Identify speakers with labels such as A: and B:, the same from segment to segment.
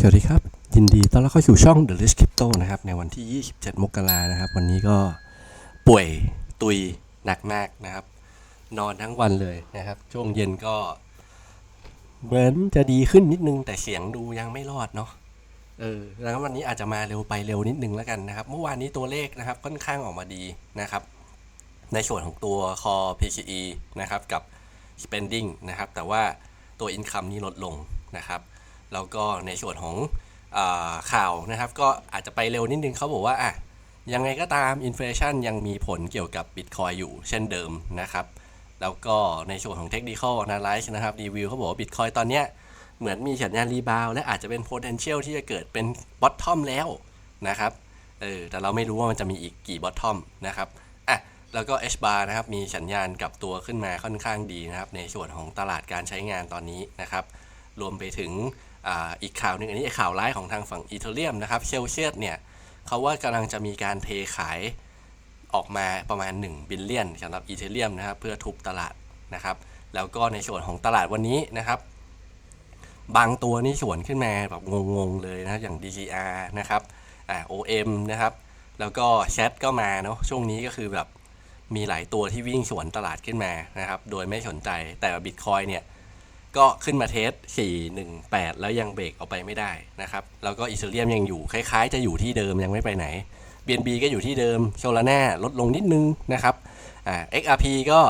A: สวัสดีครับ ยินดีต้อนรับเข้าสู่ช่อง The List Crypto นะครับ ในวันที่ 27 มกรานะครับ วันนี้ก็ป่วยตุยหนักมากนะครับ นอนทั้งวันเลยนะครับ ช่วงเย็นก็ เหมือนจะดีขึ้นนิดนึง แต่เสียงดูยังไม่รอดเนาะเออแล้ววันนี้อาจจะมาเร็วไปเร็วนิดนึงแล้วกันนะครับ เมื่อวานนี้ตัวเลขนะครับค่อนข้างออกมาดีนะครับ ในส่วนของตัว Core PCE นะครับกับ spending นะครับ แต่ว่าตัว income นี่ลดลงนะครับ แล้วก็ในส่วนของอข่าวนะครับ ก็อาจจะไปเร็วนิดนึงเขาบอกว่าอะยังไงก็ตามอินฟลชันยังมีผลเกี่ยวกับ Bitcoin อยู่เช่นเดิมนะครับ แล้วก็ในส่วนของ Technical Analysis นะครับรีวิวเขาบอกว่า Bitcoin ตอนเนี้ยเหมือนมีสัญญาณรีบาวและอาจจะเป็น potential ที่จะเกิดเป็น bottom แล้วนะครับเออแต่เราไม่รู้ว่ามันจะมีอีกกี่ bottom นะครับอะแล้วก็ H bar นะครับมีสัญญาณกลับตัวขึ้นมาค่อนข้างดีนะครับ ในส่วนของตลาดการใช้งานตอนนี้นะครับ รวมไปถึง อีกข่าวหนึ่งอันนี้ข่าวร้ายของทางฝั่งอีเทเรียมนะครับเชลเชียสเนี่ยเขาว่ากำลังจะมีการเทขายออกมาประมาณ 1 บิลเลียนสำหรับอีเทเรียมนะครับเพื่อทุบตลาดนะครับ แล้วก็ในส่วนของตลาดวันนี้นะครับ บางตัวนี่สวนขึ้นมาแบบงงๆเลยนะอย่าง DCR นะครับอ่า OM นะครับ แล้วก็แชทก็มาเนาะช่วงนี้ก็คือแบบมีหลายตัวที่วิ่งสวนตลาดขึ้นมานะครับ โดยไม่สนใจแต่บิตคอยเนี่ย ก็ขึ้นมาเทส 418 แล้วยังเบรกออกไปไม่ได้นะครับ แล้วก็อีเซเรียมยังอยู่ คล้ายๆ จะอยู่ที่เดิมยังไม่ไปไหน BNB ก็อยู่ที่เดิม โซลาร่าลดลงนิดนึงนะครับอ่า XRP ก็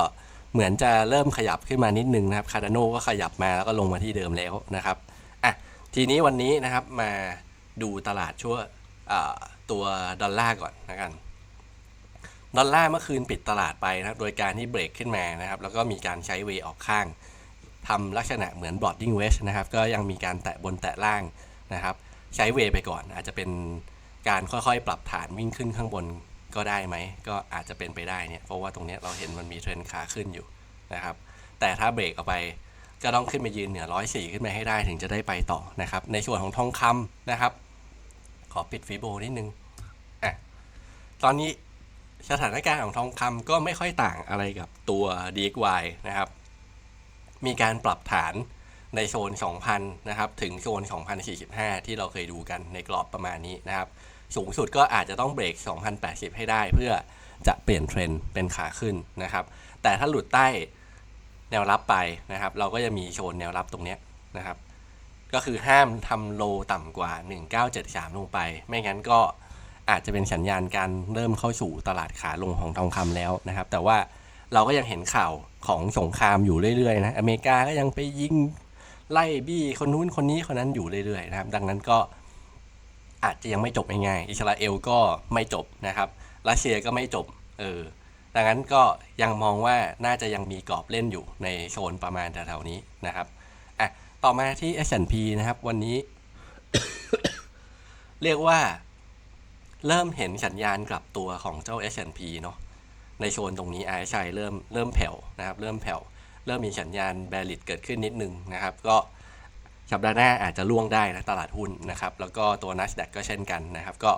A: เหมือนจะเริ่มขยับขึ้นมานิดนึงนะครับ Cardano ก็ขยับมาแล้วก็ลงมาที่เดิมแล้วนะครับอะทีนี้วันนี้นะครับมาดูตลาดชั่วตัวดอลลาร์ก่อนนะกันดอลลาร์เมื่อคืนปิดตลาดไปนะครับ โดยการที่เบรกขึ้นมานะครับ แล้วก็มีการใช้เวออกข้าง ทำลักษณะเหมือน boarding wedge นะครับ ก็ยังมีการแตะบนแตะล่างนะครับ ใช้เวไปก่อน อาจจะเป็นการค่อยๆ ปรับฐานวิ่งขึ้นข้างบนก็ได้ไหม ก็อาจจะเป็นไปได้เนี่ย เพราะว่าตรงนี้เราเห็นมันมีเทรนขาขึ้นอยู่นะครับ แต่ถ้าเบรกออกไปก็ต้องขึ้นมายืนเหนือร้อยสี่ขึ้นมาให้ได้ถึงจะได้ไปต่อนะครับ ในส่วนของทองคำนะครับ ขอปิดฟีโบนิดนึงอะตอนนี้สถานการณ์ของทองคำก็ไม่ค่อยต่างอะไรกับตัว DXY นะครับ มีการปรับฐานในโซน 2,000 นะครับ ถึงโซน 2,045 ที่เราเคยดูกันในกรอบประมาณนี้นะครับ สูงสุดก็อาจจะต้องเบรก 2,080 ให้ได้เพื่อจะเปลี่ยนเทรนด์เป็นขาขึ้นนะครับ แต่ถ้าหลุดใต้แนวรับไปนะครับ เราก็จะมีโซนแนวรับตรงนี้นะครับ ก็คือห้ามทำโลต่ำกว่า 1973 ลงไป ไม่งั้นก็อาจจะเป็นสัญญาณการเริ่มเข้าสู่ตลาดขาลงของทองคำแล้วนะครับ แต่ว่าเราก็ยังเห็นข่าว ของสงครามอยู่เรื่อยๆนะอเมริกาก็ยังไปยิงไล่บี้คนนู้นคนนี้คนนั้นอยู่เรื่อยๆนะครับ ดังนั้นก็อาจจะยังไม่จบง่ายๆอิสราเอลก็ไม่จบนะครับรัสเซียก็ไม่จบเออดังนั้นก็ยังมองว่าน่าจะยังมีกรอบเล่นอยู่ในโซนประมาณแถวๆนี้นะครับอะต่อมาที่ S&P นะครับ วันนี้ เรียกว่าเริ่มเห็นสัญญาณกลับตัวของเจ้า S&P เนาะ ในโซนตรงนี้ RSI เริ่มเริ่มแผ่วนะครับ เริ่มแผ่ว เริ่มมีสัญญาณแบริดเกิดขึ้นนิดนึงนะครับ ก็สัปดาห์หน้าอาจจะล่วงได้นะตลาดหุ้นนะครับ แล้วก็ตัว NASDAQ ก็เช่นกันนะครับ ก็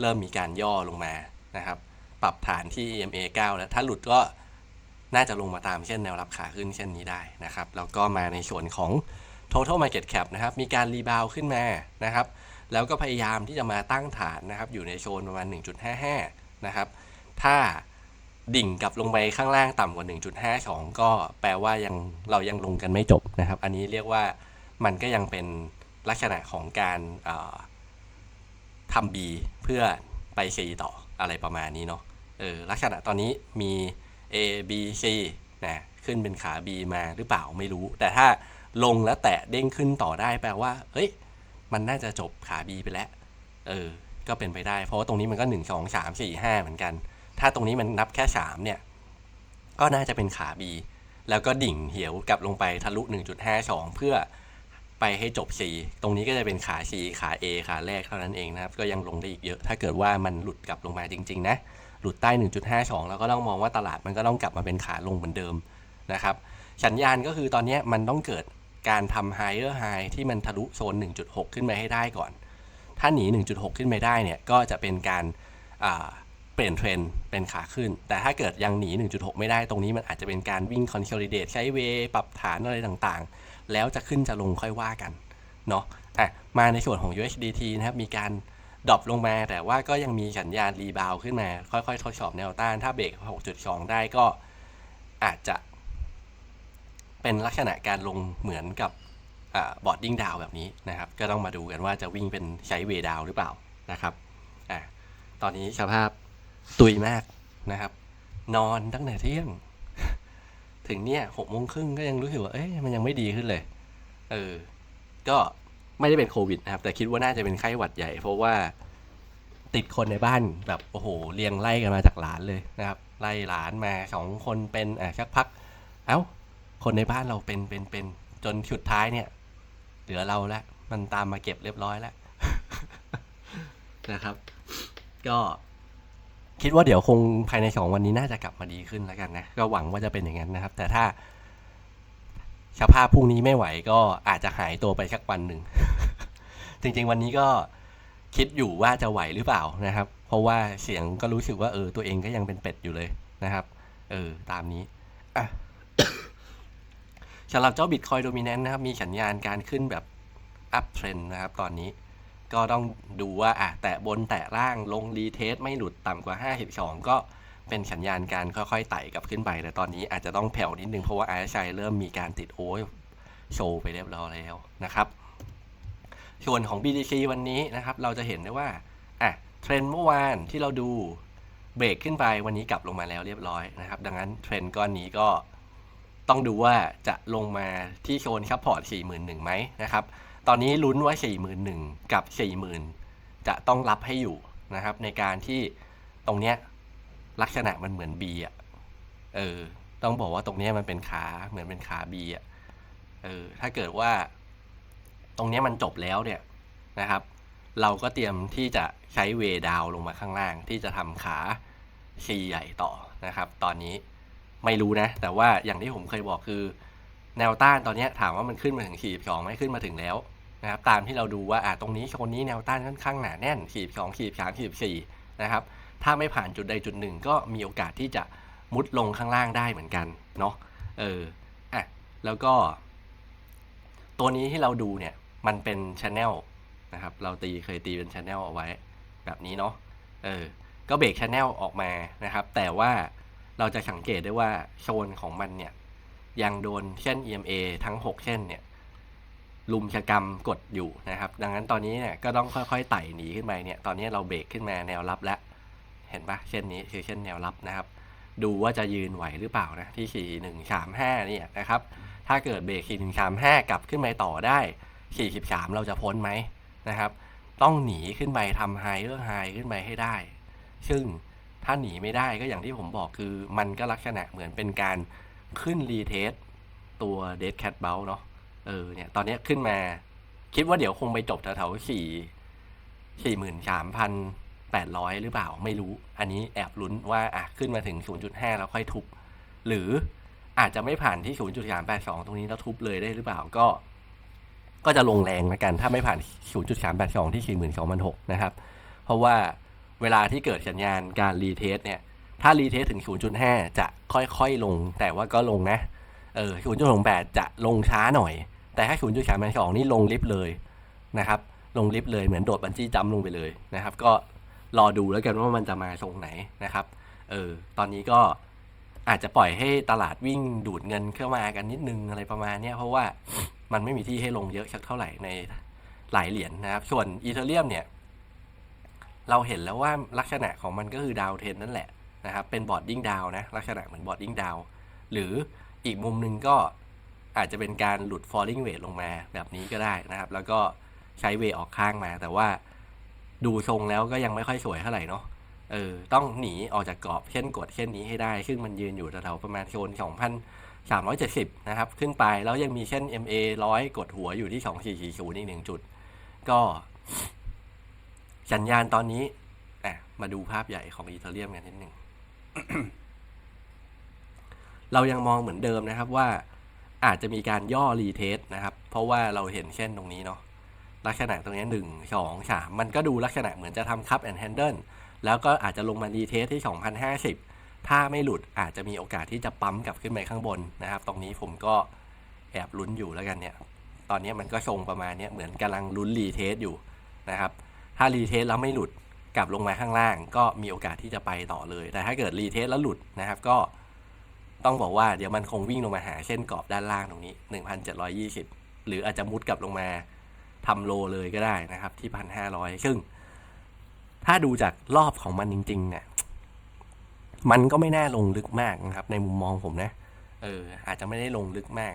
A: เริ่มมีการย่อลงมานะครับ ปรับฐานที่ EMA 9 แล้วถ้าหลุดก็น่าจะลงมาตามเช่นแนวรับขาขึ้นเช่นนี้ได้นะครับ แล้วก็มาในส่วนของ total market cap นะครับ มีการรีบาวขึ้นมานะครับ แล้วก็พยายามที่จะมาตั้งฐานนะครับ อยู่ในโซนประมาณ 1.55 นะครับ ถ้า ดิ่งกลับลงไปข้างล่างต่ำกว่า 1.52 ก็แปลว่ายังเรายังลงกันไม่จบนะครับ อันนี้เรียกว่ามันก็ยังเป็นลักษณะของการทำ B เพื่อไป C ต่ออะไรประมาณนี้เนาะเออลักษณะตอนนี้มี A B C นะขึ้นเป็นขา B มาหรือเปล่าไม่รู้ แต่ถ้าลงแล้วแตะเด้งขึ้นต่อได้แปลว่าเฮ้ย มันน่าจะจบขา B ไปแล้ว เออ ก็เป็นไปได้ เพราะว่าตรงนี้มันก็ 1 2 3 4 5 เหมือนกัน ถ้าตรงนี้มันนับแค่ 3 เนี่ย ก็น่าจะเป็นขา B แล้วก็ดิ่งเหี่ยวกลับลงไปทะลุ 1.52 เพื่อไปให้จบ C ตรงนี้ก็จะเป็นขา C ขา A ขาแรกเท่านั้นเองนะครับ ก็ยังลงได้อีกเยอะ ถ้าเกิดว่ามันหลุดกลับลงมาจริง ๆ นะ หลุดใต้ 1.52 แล้วก็ต้องมองว่าตลาดมันก็ต้องกลับมาเป็นขาลงเหมือนเดิมนะครับ สัญญาณก็คือตอนนี้มันต้องเกิดการทำ higher high ที่มันทะลุโซน 1.6 ขึ้นไปให้ได้ก่อน ถ้าหนี 1.6 ขึ้นไปได้เนี่ย ก็จะเป็นการ เปลี่ยนเทรนเป็นขาขึ้น แต่ถ้าเกิดยังหนี 1.6 ไม่ได้ตรงนี้มันอาจจะเป็นการวิ่ง consolidate ใช้เวปรับฐานอะไรต่างๆ แล้วจะขึ้นจะลงค่อยว่ากันเนาะอะมาในส่วนของ USDT นะครับมีการดรอปลงมาแต่ว่าก็ยังมีสัญญาณรีบาวขึ้นมา ค่อยๆ ทดสอบแนวต้าน ถ้าเบรก 6.2 ได้ก็อาจจะเป็นลักษณะการลงเหมือนกับบอดดิ้งดาวแบบนี้นะครับ ก็ต้องมาดูกันว่าจะวิ่งเป็นใช้เวดาวหรือเปล่านะครับอะตอนนี้สภาพ ตุยมากนะครับ นอนตั้งแต่เที่ยง ถึงเนี่ยหกโมงครึ่งก็ยังรู้สึกว่าเอ้ยมันยังไม่ดีขึ้นเลย เออ ก็ไม่ได้เป็นโควิดนะครับ แต่คิดว่าน่าจะเป็นไข้หวัดใหญ่ เพราะว่าติดคนในบ้านแบบโอ้โหเรียงไล่กันมาจากหลานเลยนะครับ ไล่หลานมาสองคนเป็นอะสักพัก เอ้า คนในบ้านเราเป็นเป็นเป็นจนสุดท้ายเนี่ย เหลือเราแล้วมันตามมาเก็บเรียบร้อยแล้วนะครับ ก็ คิดว่าเดี๋ยวคงภายในสองวันนี้น่าจะกลับมาดีขึ้นแล้วกันนะ ก็หวังว่าจะเป็นอย่างนั้นนะครับ แต่ถ้าสภาพพรุ่งนี้ไม่ไหวก็อาจจะหายตัวไปสักวันหนึ่ง จริงๆวันนี้ก็คิดอยู่ว่าจะไหวหรือเปล่านะครับ เพราะว่าเสียงก็รู้สึกว่าเออตัวเองก็ยังเป็นเป็ดอยู่เลยนะครับ เออตามนี้อะสำหรับเจ้า Bitcoin Dominant นะครับ มีสัญญาณการขึ้นแบบ up trend นะครับ ตอนนี้ ก็ต้องดูว่าอะแตะบนแตะล่างลงรีเทสไม่หลุดต่ำกว่า 52 ก็เป็นสัญญาณการค่อยๆไต่กลับขึ้นไป แต่ตอนนี้อาจจะต้องแผ่วนิดนึงเพราะว่า RSI เริ่มมีการติดโอ้ยโชว์ไปเรียบร้อยแล้วนะครับ ส่วนของ BTC วันนี้นะครับ เราจะเห็นได้ว่าอะเทรนเมื่อวานที่เราดูเบรกขึ้นไปวันนี้กลับลงมาแล้วเรียบร้อยนะครับ ดังนั้นเทรนก้อนนี้ก็ต้องดูว่าจะลงมาที่โซนซัพพอร์ต 41,000ไหมนะครับ ตอนนี้ลุ้นว่า 41,000 กับ 40,000 จะต้องรับให้อยู่นะครับ ในการที่ตรงเนี้ยลักษณะมันเหมือน B อะเออ ต้องบอกว่าตรงเนี้ยมันเป็นขาเหมือนเป็นขา B อะเออถ้าเกิดว่า ตรงเนี้ยมันจบแล้วเนี่ยนะครับ เราก็เตรียมที่จะใช้เวดาวลงมาข้างล่าง ที่จะทำขา C ใหญ่ต่อนะครับ ตอนนี้ไม่รู้นะ แต่ว่าอย่างที่ผมเคยบอกคือแนวต้านตอนนี้ถามว่ามันขึ้นมาถึง 42ไหมขึ้นมาถึงแล้ว นะครับตามที่เราดูว่าอ่าตรงนี้โซนนี้แนวต้านค่อนข้างหนาแน่น42 43 44นะครับถ้าไม่ผ่านจุดใดจุดหนึ่ง ก็มีโอกาสที่จะมุดลงข้างล่างได้เหมือนกันเนาะเอออะแล้วก็ ตัวนี้ที่เราดูเนี่ยมันเป็นชแนลนะครับเราตีเคยตีเป็นชแนลเอาไว้แบบนี้เนาะเออก็เบรกชแนลออกมานะครับ แต่ว่าเราจะสังเกตได้ว่าโซนของมันเนี่ยยังโดนเส้น EMA ทั้ง 6 เส้นเนี่ย ลุมชะกรรมกดอยู่นะครับ ดังนั้นตอนนี้เนี่ยก็ต้องค่อยๆไต่หนีขึ้นไปเนี่ย ตอนนี้เราเบรกขึ้นมาแนวรับแล้ว เห็นปะเส้นนี้คือเส้นแนวรับนะครับ ดูว่าจะยืนไหวหรือเปล่านะที่ 4135เนี่ยนะครับ ถ้าเกิดเบรก 4135 กลับขึ้นไปต่อได้ 43 เราจะพ้นไหมนะครับ ต้องหนีขึ้นไปทำไฮเรื่องไฮขึ้นไปให้ได้ ซึ่งถ้าหนีไม่ได้ก็อย่างที่ผมบอกคือ มันก็ลักษณะเหมือนเป็นการขึ้นรีเทสตัว Dead Cat b o u n เนาะ เออเนี่ยตอนนี้ขึ้นมา คิดว่าเดี๋ยวคงไปจบแถวๆสี่สี่หมื่นสามพันแปดร้อยหรือเปล่าไม่รู้ อันนี้แอบลุ้นว่าอะขึ้นมาถึง 0.5 แล้วค่อยทุบ หรืออาจจะไม่ผ่านที่ 0.382 ตรงนี้แล้วทุบเลยได้หรือเปล่าก็ ก็จะลงแรงแล้วกัน ถ้าไม่ผ่าน 0.382 ที่ 42,006นะครับ เพราะว่าเวลาที่เกิดสัญญาณการรีเทสเนี่ย ถ้ารีเทสถึง 0.5 จะค่อยๆลง แต่ว่าก็ลงนะ เออ0.68 จะลงช้าหน่อย แต่ถ้า0.382นี่ลงลิฟต์เลยนะครับ ลงลิฟต์เลยเหมือนโดดบันจี้จัมลงไปเลยนะครับ ก็รอดูแล้วกันว่ามันจะมาทรงไหนนะครับ เออ ตอนนี้ก็อาจจะปล่อยให้ตลาดวิ่งดูดเงินเข้ามากันนิดนึงอะไรประมาณเนี้ยเพราะว่ามันไม่มีที่ให้ลงเยอะสักเท่าไหร่ในหลายเหรียญนะครับ ส่วนอีเทเรียมเนี่ย เราเห็นแล้วว่าลักษณะของมันก็คือดาวเทนนั่นแหละนะครับ เป็นบอร์ดดิ้งดาวนะ ลักษณะเหมือนบอร์ดดิ้งดาวหรืออีกมุมหนึ่งก็ อาจจะเป็นการหลุด falling weight ลงมาแบบนี้ก็ได้นะครับ แล้วก็ใช้เวออกข้างมา แต่ว่าดูทรงแล้วก็ยังไม่ค่อยสวยเท่าไหร่เนาะเออต้องหนีออกจากกรอบเช่นกดเช่นนี้ให้ได้ ซึ่งมันยืนอยู่แถวๆประมาณโซน 2,370 นะครับ ขึ้นไปแล้วยังมีเช่น MA 100 กดหัวอยู่ที่ 2440 อีกหนึ่งจุด ก็สัญญาณตอนนี้อะมาดูภาพใหญ่ของอีเทเรียมกันนิดหนึ่งเรายังมองเหมือนเดิมนะครับว่า อาจจะมีการย่อรีเทสนะครับ เพราะว่าเราเห็นเช่นตรงนี้เนาะลักษณะตรงนี้หนึ่งสองสามมันก็ดูลักษณะเหมือนจะทำคัพแอนด์แฮนเดิลแล้วก็อาจจะลงมารีเทสที่ 2,050 ถ้าไม่หลุดอาจจะมีโอกาสที่จะปั๊มกลับขึ้นไปข้างบนนะครับ ตรงนี้ผมก็แอบลุ้นอยู่แล้วกันเนี่ย ตอนนี้มันก็ทรงประมาณเนี้ยเหมือนกำลังลุ้นรีเทสอยู่นะครับ ถ้ารีเทสแล้วไม่หลุดกลับลงมาข้างล่าง ก็มีโอกาสที่จะไปต่อเลย แต่ถ้าเกิดรีเทสแล้วหลุดนะครับ ก็ ต้องบอกว่าเดี๋ยวมันคงวิ่งลงมาหาเส้นกรอบด้านล่างตรงนี้ 1,720 หรืออาจจะมุดกลับลงมาทำโลเลยก็ได้นะครับ ที่ 1,500 ซึ่ง ถ้าดูจากรอบของมันจริง ๆ เนี่ย มันก็ไม่น่าลงลึกมากนะครับ ในมุมมองผมนะ เออ อาจจะไม่ได้ลงลึกมาก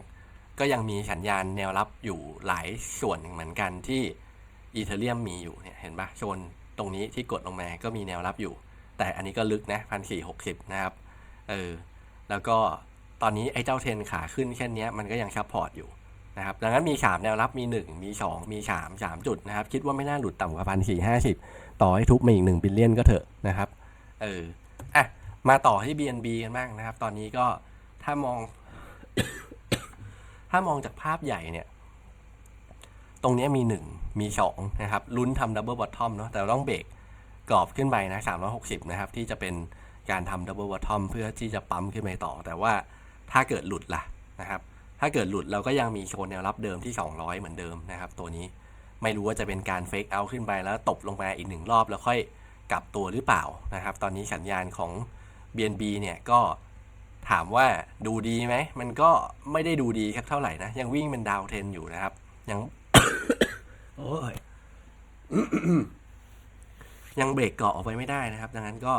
A: ก็ยังมีสัญญาณแนวรับอยู่หลายส่วนเหมือนกันที่อีเทเรียมมีอยู่เนี่ยเห็นปะโซนตรงนี้ที่กดลงมาก็มีแนวรับอยู่ แต่อันนี้ก็ลึกนะพันสี่หกสิบนะครับ เออ แล้วก็ตอนนี้ไอ้เจ้าเทรนขาขึ้นแค่นี้มันก็ยังซัพพอร์ตอยู่นะครับดังนั้นมี 3 แนวรับมี 1 มี 2 มี 3 3 จุดนะครับ คิดว่าไม่น่าหลุดต่ำกว่าพันสี่ห้าสิบต่อให้ทุบมาอีก1บิลเลียนก็เถอะนะครับ เอออะมาต่อที่ BNB กันบ้างนะครับ ตอนนี้ก็ถ้ามอง ถ้ามองจากภาพใหญ่เนี่ย ตรงนี้มี 1 มี 2 นะครับลุ้นทำดับเบิลบอททอมเนาะแต่เราต้องเบรกกรอบขึ้นไปนะ360 นะครับ ที่จะเป็น การทำดับเบิลบอททอมเพื่อที่จะปั๊มขึ้นไปต่อ แต่ว่าถ้าเกิดหลุดล่ะนะครับถ้าเกิดหลุดเราก็ยังมีโชนแนวรับเดิมที่ 200 เหมือนเดิมนะครับตัวนี้ไม่รู้ว่าจะเป็นการเฟกเอาขึ้นไปแล้วตบลงมาอีกหนึ่งรอบแล้วค่อยกลับตัวหรือเปล่านะครับ ตอนนี้สัญญาณของ BNB เนี่ยก็ถามว่าดูดีไหม มันก็ไม่ได้ดูดีสักเท่าไหร่นะ ยังวิ่งเป็นดาวเทนอยู่นะครับ ยัง โอ้ยยังเบรกเกาะออกไปไม่ได้นะครับ ดังนั้นก็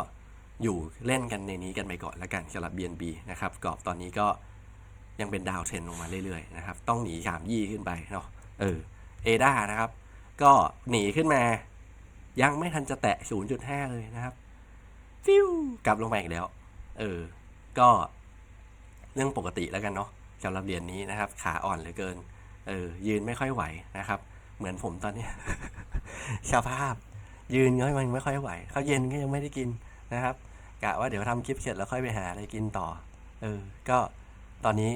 A: อยู่เล่นกันในนี้กันไปก่อนแล้วกันสำหรับ BNB นะครับกรอบตอนนี้ก็ยังเป็นดาวเทรนลงมาเรื่อยๆนะครับต้องหนีสามยี่ขึ้นไปเนาะเออเอดานะครับ ก็หนีขึ้นมา ยังไม่ทันจะแตะ 0.5 เลยนะครับ ฟิวกลับลงมาอีกแล้ว เออ ก็เรื่องปกติแล้วกันเนาะสำหรับเหรียญนี้นะครับ ขาอ่อนเหลือเกิน เออ ยืนไม่ค่อยไหวนะครับ เหมือนผมตอนนี้สภาพ ยืนก็มันไม่ค่อยไหวข้าวเย็นก็ยังไม่ได้กิน นะครับกะว่าเดี๋ยวทำคลิปเสร็จแล้วค่อยไปหาอะไรกินต่อ เออ ก็ตอนนี้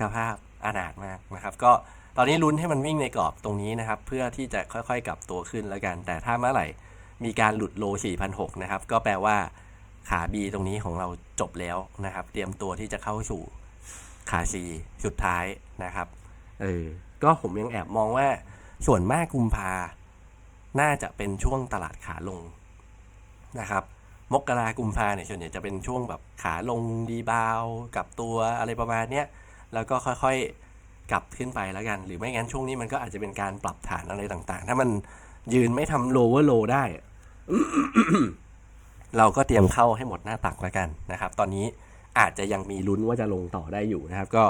A: สภาพอานาถมากนะครับ ก็ตอนนี้ลุ้นให้มันวิ่งในกรอบตรงนี้นะครับ เพื่อที่จะค่อยๆกลับตัวขึ้นแล้วกัน แต่ถ้าเมื่อไหร่มีการหลุดโล 4,600 นะครับ ก็แปลว่าขา B ตรงนี้ของเราจบแล้วนะครับ เตรียมตัวที่จะเข้าสู่ขา C สุดท้ายนะครับ เออ ก็ผมยังแอบมองว่าส่วนมากกุมภาน่าจะเป็นช่วงตลาดขาลงนะครับ มกรากุมภาเนี่ยส่วนใหญ่จะเป็นช่วงแบบขาลงดีบาวกับตัวอะไรประมาณเนี้ยแล้วก็ค่อยๆกลับขึ้นไปแล้วกัน หรือไม่งั้นช่วงนี้มันก็อาจจะเป็นการปรับฐานอะไรต่างๆ ถ้ามันยืนไม่ทำ lower low ได้ เราก็เตรียมเข้าให้หมดหน้าตักแล้วกันนะครับ ตอนนี้อาจจะยังมีลุ้นว่าจะลงต่อได้อยู่นะครับ ก็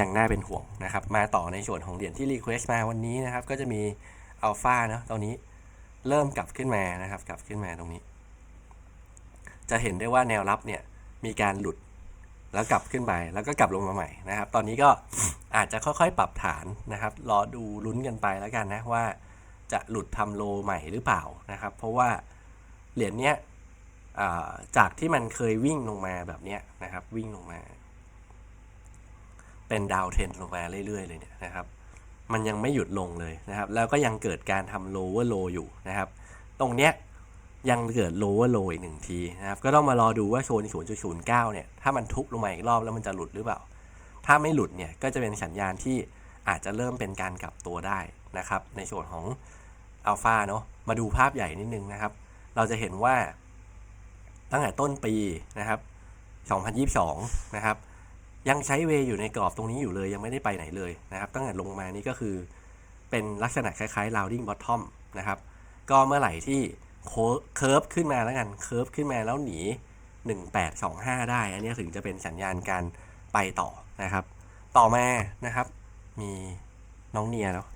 A: ยังน่าเป็นห่วงนะครับ มาต่อในส่วนของเหรียญที่รีเควสต์มาวันนี้นะครับ ก็จะมีอัลฟาเนาะตอนนี้เริ่มกลับขึ้นมานะครับ กลับขึ้นมาตรงนี้ จะเห็นได้ว่าแนวรับเนี่ยมีการหลุดแล้วกลับขึ้นไปแล้วก็กลับลงมาใหม่นะครับ ตอนนี้ก็อาจจะค่อยๆ ปรับฐานนะครับ รอดูลุ้นกันไปแล้วกันนะว่าจะหลุดทำโลใหม่หรือเปล่านะครับ เพราะว่าเหรียญเนี้ยจากที่มันเคยวิ่งลงมาแบบเนี้ยนะครับ วิ่งลงมา เป็นดาวเทรนลงมาเรื่อยๆ เลยเนี่ยนะครับ มันยังไม่หยุดลงเลยนะครับ แล้วก็ยังเกิดการทำโลเวอร์โลอยู่นะครับ ตรงเนี้ย ยังเกิดโลวอร์โลอีกหนึ่งทีนะครับ ก็ต้องมารอดูว่าโซน 0.09 เนี่ย ถ้ามันทุบลงมาอีกรอบแล้วมันจะหลุดหรือเปล่า ถ้าไม่หลุดเนี่ย ก็จะเป็นสัญญาณที่อาจจะเริ่มเป็นการกลับตัวได้นะครับ ในส่วนของอัลฟาเนาะ มาดูภาพใหญ่นิดนึงนะครับ เราจะเห็นว่าตั้งแต่ต้นปีนะครับ 2022 นะครับ ยังใช้เวอยู่ในกรอบตรงนี้อยู่เลย ยังไม่ได้ไปไหนเลยนะครับ ตั้งแต่ลงมานี่ก็คือเป็นลักษณะคล้ายๆ rounding bottom นะครับ ก็เมื่อไหร่ที่ เคิร์ฟขึ้นมาแล้วกันเคิร์ฟขึ้นมาแล้วหนี 1825 ได้ อันนี้ถึงจะเป็นสัญญาณการไปต่อนะครับ ต่อมานะครับ มีน้องเนียเนาะ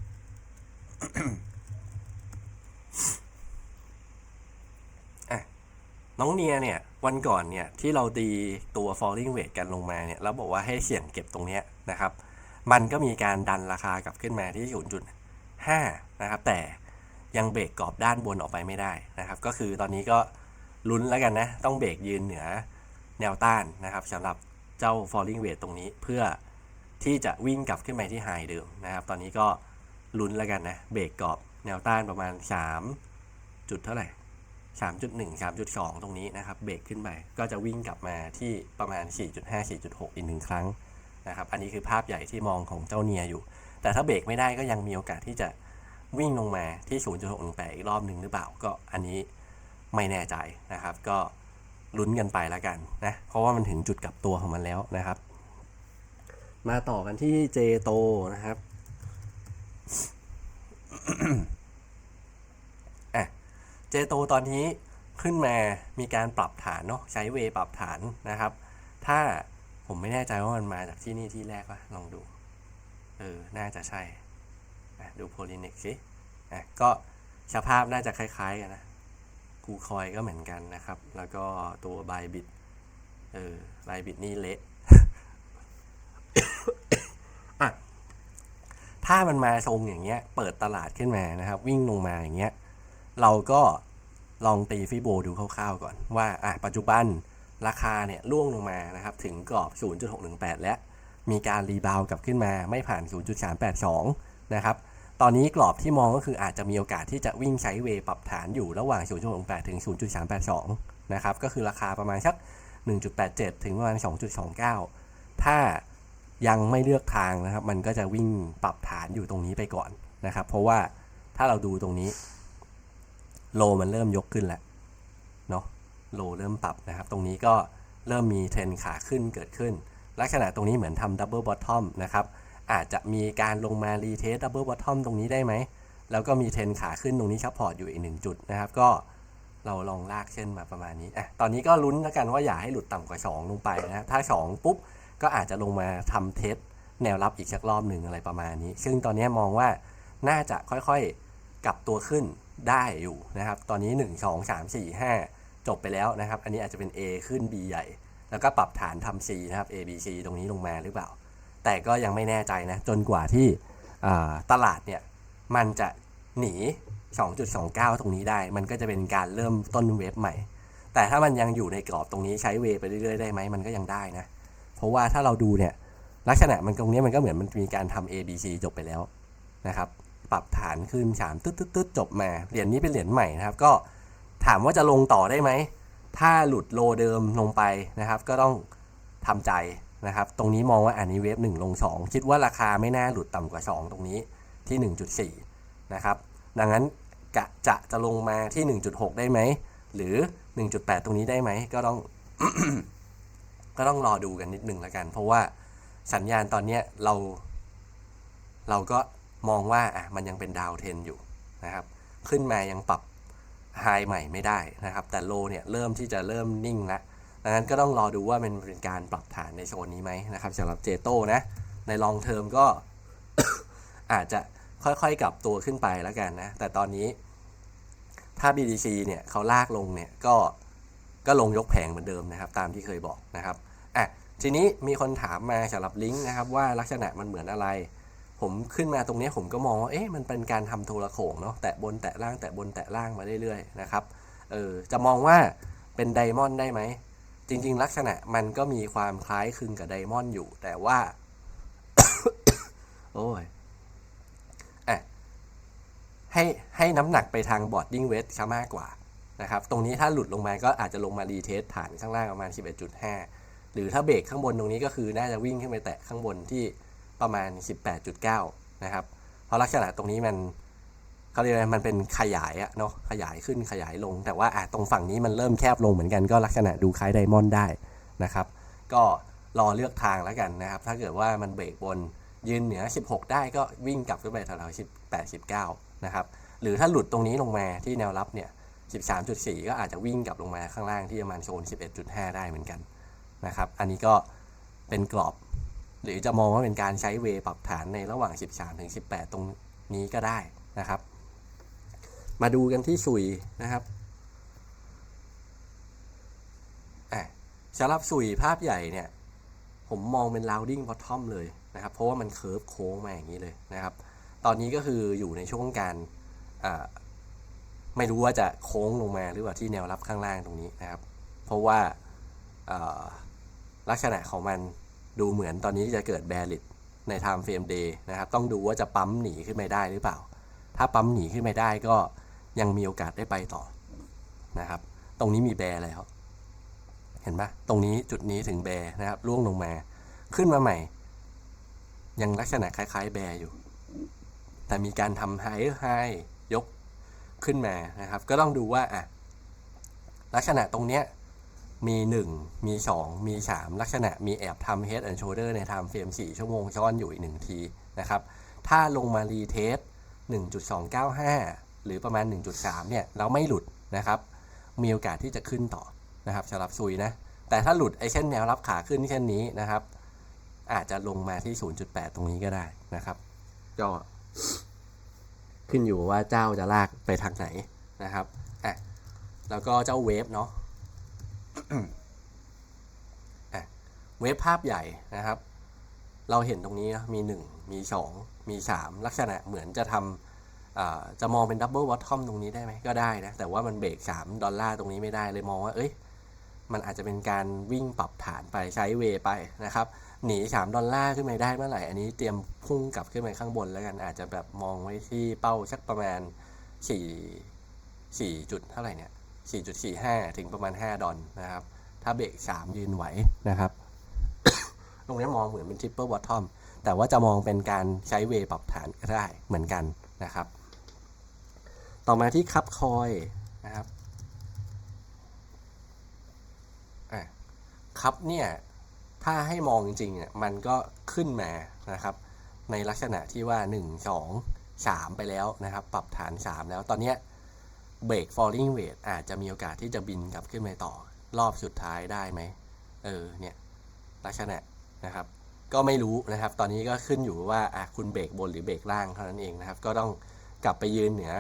A: อะน้องเนียเนี่ยวันก่อนเนี่ยที่เราตีตัว falling weight กันลงมาเนี่ยแล้วบอกว่าให้เสี่ยงเก็บตรงนี้นะครับ มันก็มีการดันราคากลับขึ้นมาที่ 0.5 นะครับ แต่ ยังเบรกกรอบด้านบนออกไปไม่ได้นะครับ ก็คือตอนนี้ก็ลุ้นแล้วกันนะ ต้องเบรกยืนเหนือแนวต้านนะครับสำหรับเจ้า falling weight ตรงนี้เพื่อที่จะวิ่งกลับขึ้นไปที่ไฮเดิมนะครับ ตอนนี้ก็ลุ้นแล้วกันนะ เบรกกรอบแนวต้านประมาณ 3 จุดเท่าไหร่ 3.1 3.2 ตรงนี้นะครับ เบรกขึ้นไป ก็จะวิ่งกลับมาที่ประมาณ 4.5 4.6 อีกหนึ่งครั้งนะครับ อันนี้คือภาพใหญ่ที่มองของเจ้าเนียอยู่ แต่ถ้าเบรกไม่ได้ก็ยังมีโอกาสที่จะ วิ่งลงมาที่ 0.618 อีกรอบหนึ่งหรือเปล่าก็อันนี้ไม่แน่ใจนะครับ ก็ลุ้นกันไปแล้วกันนะ เพราะว่ามันถึงจุดกลับตัวของมันแล้วนะครับ มาต่อกันที่เจโตนะครับอะเจโตตอนนี้ขึ้นมามีการปรับฐานเนาะใช้เวปรับฐานนะครับ ถ้าผมไม่แน่ใจว่ามันมาจากที่นี่ที่แรกปะลองดู เออ น่าจะใช่ ดูโพลินิกสิอะก็สภาพน่าจะคล้ายๆกันนะกูคอยก็เหมือนกันนะครับ แล้วก็ตัวบายบิดเออบายบิดนี่เละถ้ามันมาทรงอย่างเงี้ย เปิดตลาดขึ้นมานะครับ วิ่งลงมาอย่างเงี้ย เราก็ลองตีฟิโบดูคร่าวๆก่อน ว่าอะปัจจุบันราคาเนี่ยล่วงลงมานะครับ ถึงกรอบ 0.618 และมีการรีบาวกลับขึ้นมาไม่ผ่าน 0.382 นะครับ ตอนนี้กรอบที่มองก็คืออาจจะมีโอกาสที่จะวิ่งใช้เวย์ปรับฐานอยู่ระหว่าง 0.68 ถึง 0.382 นะครับ ก็คือราคาประมาณสัก 1.87 ถึงประมาณ 2.29 ถ้ายังไม่เลือกทางนะครับ มันก็จะวิ่งปรับฐานอยู่ตรงนี้ไปก่อนนะครับ เพราะว่าถ้าเราดูตรงนี้ โลมันเริ่มยกขึ้นแล้วเนาะ โลเริ่มปรับนะครับ ตรงนี้ก็เริ่มมีเทรนขาขึ้นเกิดขึ้น ลักษณะตรงนี้เหมือนทำดับเบิลบอททอมนะครับ อาจจะมีการลงมารีเทสดับเบิลบอททอมตรงนี้ได้ไหม แล้วก็มีเทรนขาขึ้นตรงนี้ซัพพอร์ตอยู่อีกหนึ่งจุดนะครับ ก็เราลองลากเส้นมาประมาณนี้อะตอนนี้ก็ลุ้นแล้วกันว่าอย่าให้หลุดต่ำกว่า 2 ลงไปนะครับถ้า 2 ปุ๊บ ก็อาจจะลงมาทำเทสแนวรับอีกสักรอบหนึ่งอะไรประมาณนี้ ซึ่งตอนนี้มองว่าน่าจะค่อยๆกลับตัวขึ้นได้อยู่นะครับ ตอนนี้ 1 2 3 4 5 จบไปแล้วนะครับ อันนี้อาจจะเป็น A ขึ้น B ใหญ่ แล้วก็ปรับฐานทำ C นะครับ A B C ตรงนี้ลงมาหรือเปล่า แต่ก็ยังไม่แน่ใจนะจนกว่าที่ตลาดเนี่ยมันจะหนี 2.29 ตรงนี้ได้ มันก็จะเป็นการเริ่มต้นเวฟใหม่ แต่ถ้ามันยังอยู่ในกรอบตรงนี้ใช้เวฟไปเรื่อยๆได้ไหมมันก็ยังได้นะ เพราะว่าถ้าเราดูเนี่ยลักษณะมันตรงนี้มันก็เหมือนมันมีการทำ A B C จบไปแล้วนะครับปรับฐานขึ้นสามตึ๊ดตึ๊ดจบมาเหรียญนี้เป็นเหรียญใหม่นะครับ ก็ถามว่าจะลงต่อได้ไหม ถ้าหลุดโลเดิมลงไปนะครับ ก็ต้องทำใจ นะครับ ตรงนี้มองว่าอันนี้เวฟหนึ่งลง 2 คิดว่าราคาไม่น่าหลุดต่ำกว่า 2 ตรงนี้ที่ 1.4 นะครับ ดังนั้นกะจะจะลงมาที่ 1.6 ได้ไหม หรือ 1.8 ตรงนี้ได้ไหม ก็ต้อง ก็ต้องรอดูกันนิดนึงแล้วกัน เพราะว่าสัญญาณตอนนี้เรา เราก็มองว่าอะมันยังเป็นดาวเทนอยู่นะครับ ขึ้นมายังปรับไฮใหม่ไม่ได้นะครับ แต่โลเนี่ยเริ่มที่จะเริ่มนิ่งแล้ว ดังนั้นก็ต้องรอดูว่ามันเป็นการปรับฐานในโซนนี้ไหมนะครับสำหรับเจโต้นะในลองเทอมก็อาจจะค่อยๆกลับตัวขึ้นไปแล้วกันนะ แต่ตอนนี้ ถ้า BDC เนี่ยเขาลากลงเนี่ยก็ก็ลงยกแผงเหมือนเดิมนะครับ ตามที่เคยบอกนะครับอะทีนี้มีคนถามมาสำหรับลิงก์นะครับ ว่าลักษณะมันเหมือนอะไร ผมขึ้นมาตรงนี้ผมก็มองว่าเอ๊ะมันเป็นการทำโทรโขงเนาะแตะบนแตะล่างแตะบนแตะล่างมาเรื่อยๆนะครับเออจะมองว่าเป็นไดมอนด์ได้ไหม จริง ๆ ลักษณะมันก็มีความคล้ายคลึงกับไดมอนด์อยู่ แต่ว่า โอ้ยอะให้ให้น้ำหนักไปทางบอดดิ้งเวทซะมากกว่านะครับ ตรงนี้ถ้าหลุดลงมาก็อาจจะลงมารีเทสฐานข้างล่างประมาณ 11.5 หรือถ้าเบรกข้างบนตรงนี้ก็คือน่าจะวิ่งขึ้นไปแตะข้างบนที่ประมาณ 18.9 นะครับ เพราะลักษณะตรงนี้มัน เขาเรียกอะไรมันเป็นขยายอะเนาะขยายขึ้นขยายลง แต่ว่าอะตรงฝั่งนี้มันเริ่มแคบลงเหมือนกันก็ลักษณะดูคล้ายไดมอนด์ได้นะครับ ก็รอเลือกทางแล้วกันนะครับ ถ้าเกิดว่ามันเบรกบนยืนเหนือ 16 ได้ก็วิ่งกลับขึ้นไปแถวๆ18 19นะครับหรือถ้าหลุดตรงนี้ลงมาที่แนวรับเนี่ย 13.4 ก็อาจจะวิ่งกลับลงมาข้างล่างที่ประมาณโซน 11.5 ได้เหมือนกันนะครับ อันนี้ก็เป็นกรอบ หรือจะมองว่าเป็นการใช้เวปรับฐานในระหว่าง 13ถึง18 ตรงนี้ก็ได้นะครับ มาดูกันที่สุยนะครับสำหรับสุยภาพใหญ่เนี่ย ผมมองเป็น rounding bottom เลยนะครับ เพราะว่ามันเคิร์ฟโค้งมาอย่างนี้เลยนะครับ ตอนนี้ก็คืออยู่ในช่วงการไม่รู้ว่าจะโค้งลงมาหรือเปล่าที่แนวรับข้างล่างตรงนี้นะครับ เพราะว่าลักษณะของมันดูเหมือนตอนนี้จะเกิดแบริ t ใน time frame day นะครับ ต้องดูว่าจะปั๊มหนีขึ้นไปได้หรือเปล่า ถ้าปั๊มหนีขึ้นไปได้ก็ ยังมีโอกาสได้ไปต่อนะครับ ตรงนี้มีแบร์แล้ว เห็นปะตรงนี้จุดนี้ถึงแบร์นะครับล่วงลงมา ขึ้นมาใหม่ ยังลักษณะคล้าย ๆ แบร์อยู่ แต่มีการทำไฮไฮยกขึ้นมานะครับ ก็ต้องดูว่าอะลักษณะตรงเนี้ยมี 1 มี 2 มี 3 ลักษณะมีแอบทำ head and shoulder ใน time frame 4 ชั่วโมง ซ้อนอยู่อีก 1 ทีนะครับ ถ้าลงมารีเทส1.295 หรือประมาณ 1.3 เนี่ยแล้วไม่หลุดนะครับ มีโอกาสที่จะขึ้นต่อนะครับสำหรับซุยนะ แต่ถ้าหลุดไอ้เส้นแนวรับขาขึ้นเช่นนี้นะครับ อาจจะลงมาที่ 0.8 ตรงนี้ก็ได้นะครับก็ขึ้นอยู่ว่าเจ้าจะลากไปทางไหนนะครับอะแล้วก็เจ้าเวฟเนาะอะเวฟภาพใหญ่นะครับ เราเห็นตรงนี้นะมี 1 มี 2 มี 3 ลักษณะเหมือนจะทำ จะมองเป็นดับเบิลวอททอมตรงนี้ได้ไหมก็ได้นะ แต่ว่ามันเบรก 3 ดอลลาร์ตรงนี้ไม่ได้เลยมองว่า เอ้ย มันอาจจะเป็นการวิ่งปรับฐานไปใช้เวไปนะครับ หนี 3 ดอลลาร์ขึ้นมาได้เมื่อไหร่ อันนี้เตรียมพุ่งกลับขึ้นไปข้างบนแล้วกัน อาจจะแบบมองไว้ที่เป้าสักประมาณ 4 4 จุดเท่าไหร่เนี่ย 4.45 ถึงประมาณ 5 ดอลนะครับ ถ้าเบรก 3 ยืนไหวนะครับ ตรงนี้มองเหมือนเป็นทริปเปิลบอททอม แต่ว่าจะมองเป็นการใช้เวปรับฐานก็ได้เหมือนกันนะครับ ต่อมาที่คับคอยนะครับคับเนี่ยถ้าให้มองจริงๆเนี่ยมันก็ขึ้นมานะครับ ในลักษณะที่ว่า 1 2 3 ไปแล้วนะครับ ปรับฐาน 3 แล้วตอนนี้เบรก falling weight อาจจะมีโอกาสที่จะบินกลับขึ้นไปต่อ รอบสุดท้ายได้ไหมเออเนี่ยลักษณะนะครับ ก็ไม่รู้นะครับ ตอนนี้ก็ขึ้นอยู่ว่าคุณเบรกบนหรือเบรกล่างเท่านั้นเองนะครับ ก็ต้องกลับไปยืนเหนือ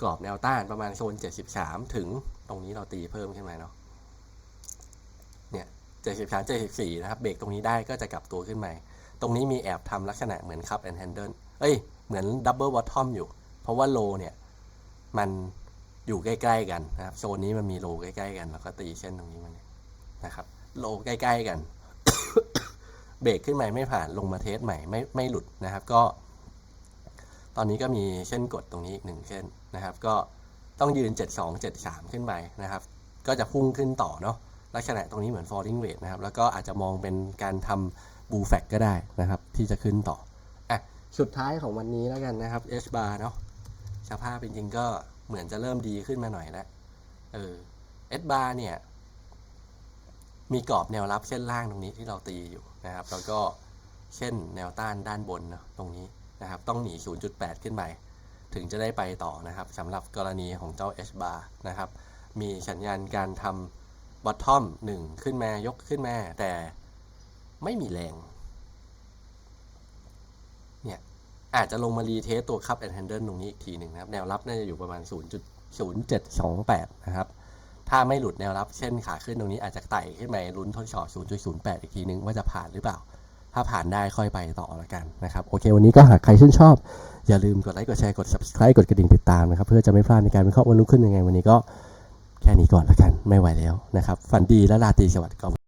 A: กรอบแนวต้านประมาณโซน 73 ถึงตรงนี้เราตีเพิ่มขึ้นมาเนาะเนี่ย73 74 นะครับ เบรกตรงนี้ได้ก็จะกลับตัวขึ้นมาตรงนี้มีแอบทำลักษณะเหมือนคับแอนด์แฮนเดิลเอ้ย เหมือนดับเบิลบอททอมอยู่ เพราะว่าโลเนี่ย มันอยู่ใกล้ ๆ กันนะครับ โซนนี้มันมีโลใกล้ ๆ กัน แล้วก็ตีเส้นตรงนี้มันนะครับ โลใกล้ ๆ กัน เบรกขึ้นมาไม่ผ่านลงมาเทสใหม่ไม่ไม่หลุดนะครับ ก็ ตอนนี้ก็มีเส้นกดตรงนี้อีกหนึ่งเส้นนะครับ ก็ต้องยืน 72 73 ขึ้นไปนะครับ ก็จะพุ่งขึ้นต่อเนาะลักษณะตรงนี้เหมือน falling weight นะครับ แล้วก็อาจจะมองเป็นการทำ bull flag ก็ได้นะครับ ที่จะขึ้นต่ออะสุดท้ายของวันนี้แล้วกันนะครับ H bar เนาะสภาพจริงๆก็เหมือนจะเริ่มดีขึ้นมาหน่อยแล้วเออ H bar เนี่ย มีกรอบแนวรับเส้นล่างตรงนี้ที่เราตีอยู่นะครับ แล้วก็เส้นแนวต้านด้านบนเนอะตรงนี้ นะครับต้องหนี 0.8 ขึ้นไป ถึงจะได้ไปต่อนะครับสำหรับกรณีของเจ้า H bar นะครับมีสัญญาณการทำ bottom 1ขึ้นมายกขึ้นมาแต่ไม่มีแรงเนี่ยอาจจะลงมารีเทสตัวคัพแอนด์แฮนเดิลตรงนี้อีกทีหนึ่งนะครับ แนวรับน่าจะอยู่ประมาณ 0.0728 นะครับ ถ้าไม่หลุดแนวรับเช่นขาขึ้นตรงนี้อาจจะไต่ขึ้นไปลุ้นทดสอบ 0.08 อีกทีนึงว่าจะผ่านหรือเปล่า ถ้าผ่านได้ค่อยไปต่อละกันนะครับ โอเค วันนี้ก็หากใครชื่นชอบ อย่าลืมกดไลค์กดแชร์กด subscribe กดกระดิ่งติดตามนะครับ เพื่อจะไม่พลาดในการวิเคราะห์วันรุ่งขึ้นยังไง วันนี้ก็แค่นี้ก่อนละกันไม่ไหวแล้วนะครับฝันดีและราตรีสวัสดิ์